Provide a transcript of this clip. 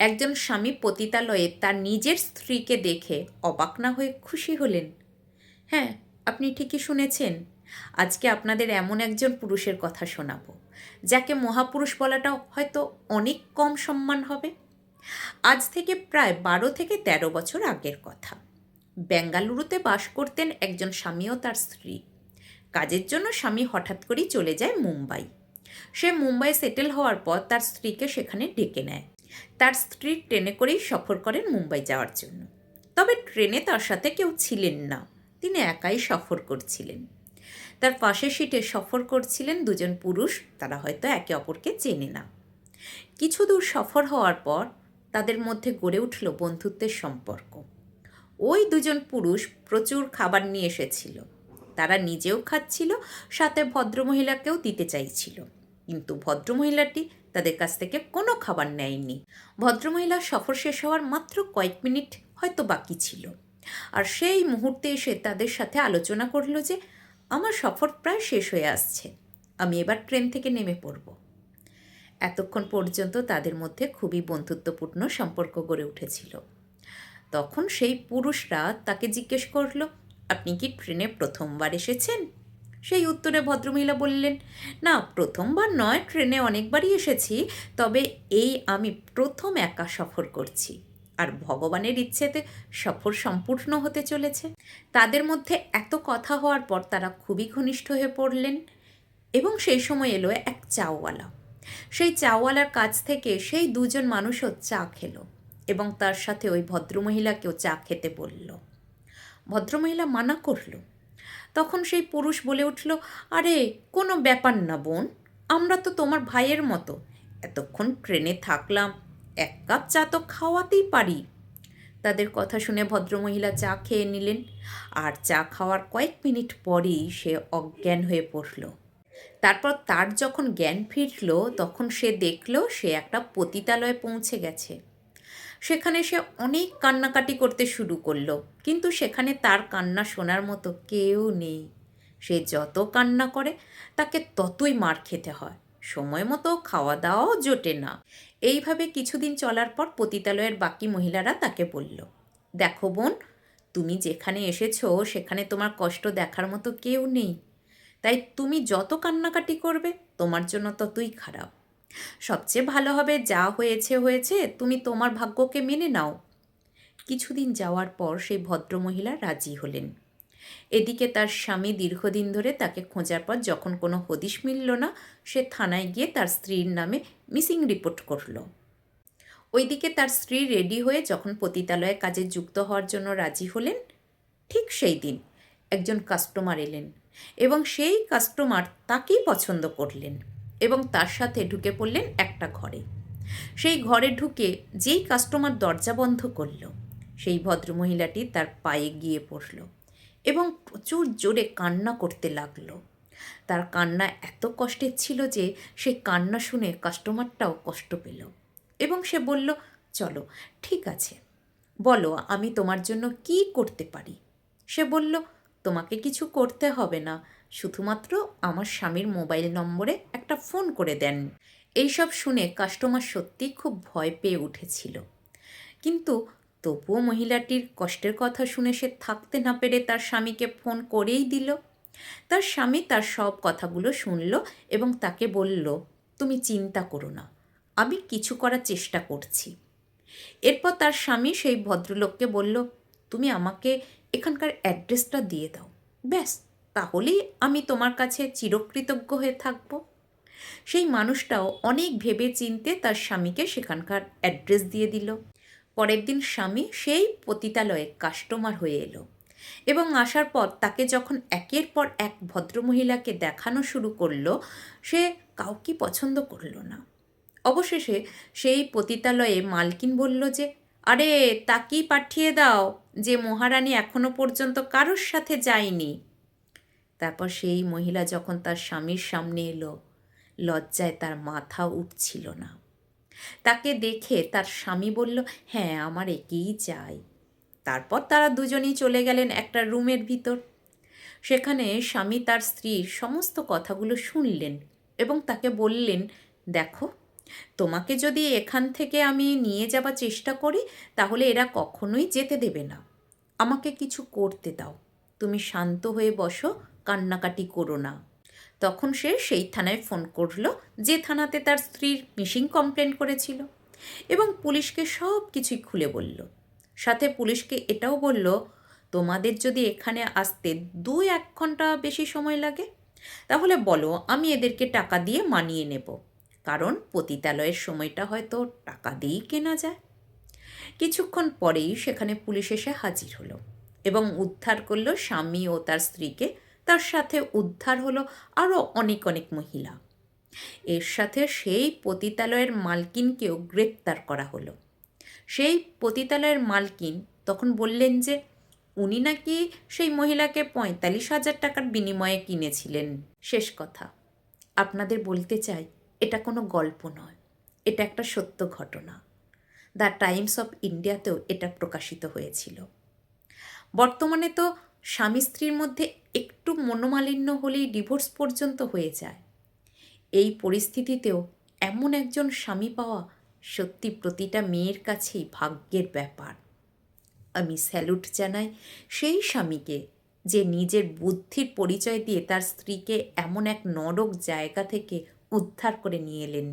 একজন স্বামী পতিতালয়ে তার নিজের স্ত্রীকে দেখে অবাক না হয়ে খুশি হলেন। হ্যাঁ আপনি ঠিকই শুনেছেন। আজকে আপনাদের এমন একজন পুরুষের কথা শোনাবো, যাকে মহাপুরুষ বলাটা হয়তো অনেক কম সম্মান হবে। আজ থেকে প্রায় বারো থেকে ১৩ বছর আগের কথা। বেঙ্গালুরুতে বাস করতেন একজন স্বামী ও তার স্ত্রী। কাজের জন্য স্বামী হঠাৎ করেই চলে যায় মুম্বাই। সে মুম্বাই সেটেল হওয়ার পর তার স্ত্রীকে সেখানে ডেকে নেয়। তার স্ত্রী ট্রেনে করেই সফর করেন মুম্বাই যাওয়ার জন্য। তবে ট্রেনে তার সাথে কেউ ছিলেন না, তিনি একাই সফর করছিলেন। তার পাশে সিটে সফর করছিলেন দুজন পুরুষ, তারা হয়তো একে অপরকে চেনে না। কিছু দূর সফর হওয়ার পর তাদের মধ্যে গড়ে উঠল বন্ধুত্বের সম্পর্ক। ওই দুজন পুরুষ প্রচুর খাবার নিয়ে এসেছিল। তারা নিজেও খাচ্ছিল, সাথে ভদ্রমহিলাকেও দিতে চাইছিল। কিন্তু ভদ্রমহিলাটি তাদের কাছ থেকে কোনো খাবার নেয়নি। ভদ্রমহিলার সফর শেষ হওয়ার মাত্র কয়েক মিনিট হয়তো বাকি ছিল। আর সেই মুহূর্তে এসে তাদের সাথে আলোচনা করল যে, আমার সফর প্রায় শেষ হয়ে আসছে। আমি এবার ট্রেন থেকে নেমে পড়ব। এতক্ষণ পর্যন্ত তাদের মধ্যে খুবই বন্ধুত্বপূর্ণ সম্পর্ক গড়ে উঠেছিল। তখন সেই পুরুষরা তাকে জিজ্ঞেস করল, আপনি কি ট্রেনে প্রথমবার এসেছেন? সেই উত্তরে ভদ্রমহিলা বললেন, না, প্রথমবার নয়, ট্রেনে অনেকবারই এসেছি, তবে এই আমি প্রথম একা সফর করছি। আর ভগবানের ইচ্ছেতে সফর সম্পূর্ণ হতে চলেছে। তাদের মধ্যে এত কথা হওয়ার পর তারা খুবই ঘনিষ্ঠ হয়ে পড়লেন এবং সেই সময় এলো এক চাওয়ালা। সেই চাওয়ালার কাছ থেকে সেই দুজন মানুষও চা খেলো এবং তার সাথে ওই ভদ্রমহিলাকেও চা খেতে বলল। ভদ্রমহিলা মানা করল তখন সেই পুরুষ বলে উঠল, আরে, কোনো ব্যাপার না বোন, আমরা তো তোমার ভাইয়ের মতো। এতক্ষণ ট্রেনে থাকলাম, এক কাপ চা তো খাওয়াতেই পারি। তাদের কথা শুনে ভদ্রমহিলা চা খেয়ে নিলেন। আর চা খাওয়ার কয়েক মিনিট পরেই সে অজ্ঞান হয়ে পড়ল। তারপর তার যখন জ্ঞান ফিরল, তখন সে দেখল সে একটা পতিতালয়ে পৌঁছে গেছে। সেখানে সে অনেক কান্নাকাটি করতে শুরু করল। কিন্তু সেখানে তার কান্না শোনার মতো কেউ নেই। সে যত কান্না করে, তাকে ততই মার খেতে হয়। সময় মতো খাওয়া দাওয়াও জোটে না। এইভাবে কিছুদিন চলার পর পতিতালয়ের বাকি মহিলারা তাকে বলল, দেখো বোন, তুমি যেখানে এসেছ, সেখানে তোমার কষ্ট দেখার মতো কেউ নেই। তাই তুমি যত কান্নাকাটি করবে, তোমার জন্য ততই খারাপ। সবচেয়ে ভালো হবে যা হয়েছে হয়েছে, তুমি তোমার ভাগ্যকে মেনে নাও। কিছুদিন যাওয়ার পর সেই ভদ্রমহিলা রাজি হলেন। এদিকে তার স্বামী দীর্ঘদিন ধরে তাকে খোঁজার পর যখন কোনো হদিশ মিলল না, সে থানায় গিয়ে তার স্ত্রীর নামে মিসিং রিপোর্ট করল। ওইদিকে তার স্ত্রী রেডি হয়ে যখন পতিতালয়ে কাজে যুক্ত হওয়ার জন্য রাজি হলেন, ঠিক সেই দিন একজন কাস্টমার এলেন এবং সেই কাস্টমার তাকেই পছন্দ করলেন। এবং তার সাথে ঢুকে পড়লেন একটা ঘরে। সেই ঘরে ঢুকে যেই কাস্টমার দরজা বন্ধ করল, সেই ভদ্রমহিলাটি তার পায়ে গিয়ে পড়ল এবং প্রচুর জোরে কান্না করতে লাগল। তার কান্না এত কষ্টের ছিল যে সে কান্না শুনে কাস্টমারটাও কষ্ট পেল এবং সে বলল, চলো, ঠিক আছে। বলো, আমি তোমার জন্য কি করতে পারি? সে বলল, তোমাকে কিছু করতে হবে না। শুধুমাত্র আমার স্বামীর মোবাইল নম্বরে একটা ফোন করে দেন। এইসব শুনে কাস্টমার সত্যি খুব ভয় পেয়ে উঠেছিল। কিন্তু তবুও মহিলাটির কষ্টের কথা শুনে সে থাকতে না পেরে তার স্বামীকে ফোন করেই দিল। তার স্বামী তার সব কথাগুলো শুনল এবং তাকে বলল, তুমি চিন্তা করো না, আমি কিছু করার চেষ্টা করছি। এরপর তার স্বামী সেই ভদ্রলোককে বলল, তুমি আমাকে এখানকার অ্যাড্রেসটা দিয়ে দাও। ব্যাস তাহলেই আমি তোমার কাছে চিরকৃতজ্ঞ হয়ে থাকব। সেই মানুষটাও অনেক ভেবে চিনতে তার স্বামীকে সেখানকার অ্যাড্রেস দিয়ে দিল। পরের দিন স্বামী সেই পতিতালয়ে কাস্টমার হয়ে এলো এবং আসার পর তাকে যখন একের পর এক ভদ্রমহিলাকে দেখানো শুরু করল, সে কাউকে পছন্দ করল না। অবশেষে সেই পতিতালয়ে মালকিন বলল যে, আরে, তাকেই পাঠিয়ে দাও। যে মহারানী এখনও পর্যন্ত কারোর সাথে যায়নি। তারপর সেই মহিলা যখন তার স্বামীর সামনে এলো, লজ্জায় তার মাথা উঠছিল না। তাকে দেখে তার স্বামী বলল হ্যাঁ আমার একেই চাই। তারপর তারা দুজনেই চলে গেলেন একটা রুমের ভিতর। সেখানে স্বামী তার স্ত্রীর সমস্ত কথাগুলো শুনলেন এবং তাকে বললেন, দেখো, তোমাকে যদি এখান থেকে আমি নিয়ে যাবার চেষ্টা করি, তাহলে এরা কখনোই যেতে দেবে না। আমাকে কিছু করতে দাও। তুমি শান্ত হয়ে বসো কান্নাকাটি করো না। তখন সে সেই থানায় ফোন করল যে থানাতে তার স্ত্রীর মিসিং কমপ্লেন করেছিল এবং পুলিশকে সব কিছুই খুলে বলল। সাথে পুলিশকে এটাও বলল, তোমাদের যদি এখানে আসতে দু এক ঘণ্টা বেশি সময় লাগে, তাহলে বলো আমি এদেরকে টাকা দিয়ে মানিয়ে নেব। কারণ পতিতালয়ের সময়টা হয়তো টাকা দিয়েই কেনা যায়। কিছুক্ষণ পরেই সেখানে পুলিশ এসে হাজির হলো এবং উদ্ধার করল স্বামী ও তার স্ত্রীকে তার সাথে উদ্ধার হলো আরও অনেক অনেক মহিলা। এর সাথে সেই পতিতালয়ের মালকিনকেও গ্রেপ্তার করা হলো। সেই পতিতালয়ের মালকিন তখন বললেন যে, উনি নাকি সেই মহিলাকে পঁয়তাল্লিশ হাজার টাকার বিনিময়ে কিনেছিলেন। শেষ কথা। আপনাদের বলতে চাই, এটা কোনো গল্প নয়। এটা একটা সত্য ঘটনা। দ্য টাইমস অফ ইন্ডিয়াতেও এটা প্রকাশিত হয়েছিল। বর্তমানে তো স্বামী স্ত্রীর মধ্যে একটু মনোমালিন্য হলেই ডিভোর্স পর্যন্ত হয়ে যায়। এই পরিস্থিতিতেও এমন একজন স্বামী পাওয়া সত্যি প্রতিটা মেয়ের কাছেই ভাগ্যের ব্যাপার। আমি স্যালুট জানাই সেই স্বামীকে যে নিজের বুদ্ধির পরিচয় দিয়ে তার স্ত্রীকে এমন এক নরক জায়গা থেকে উদ্ধার করে নিয়ে এলেন।